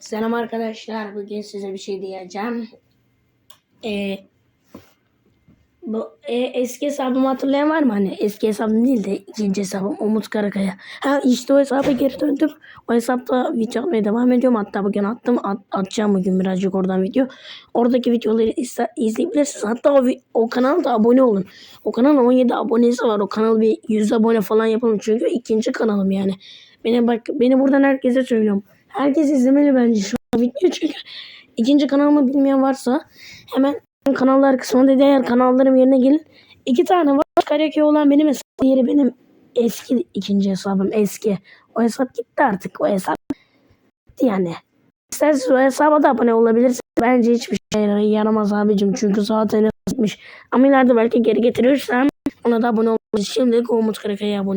Selam arkadaşlar. Bugün size bir şey diyeceğim. Ee, bu e, eski hesabımı hatırlayan var mı? Hani eski hesabım değil de ikinci hesabım Umut Karakaya. Ha işte o hesaba geri döndüm. O hesapta video atmaya devam ediyorum. Hatta bugün attım. At, atacağım bugün birazcık oradan video. Oradaki videoları izle, izleyebilirsiniz. Hatta o, o kanala da abone olun. O kanalın 17 abonesi var. O kanal bir 100 abone falan yapalım. Çünkü ikinci kanalım yani. Beni bak beni buradan herkese söylüyorum. Herkes izlemeli bence şu an video çünkü ikinci kanalımı bilmeyen varsa hemen kanallar kısmında diğer kanallarım yerine gelin. İki tane var. Karaköy olan benim hesabım. Diğeri benim eski ikinci hesabım eski. O hesap gitti artık. O hesap gitti yani. İsterseniz o hesaba da abone olabilirsiniz. Bence hiçbir şey yaramaz abicim. Çünkü zaten gitmiş. Ama ileride belki geri getirirsem ona da abone olabilirsiniz. Şimdilik Umut Karakaya'ya abone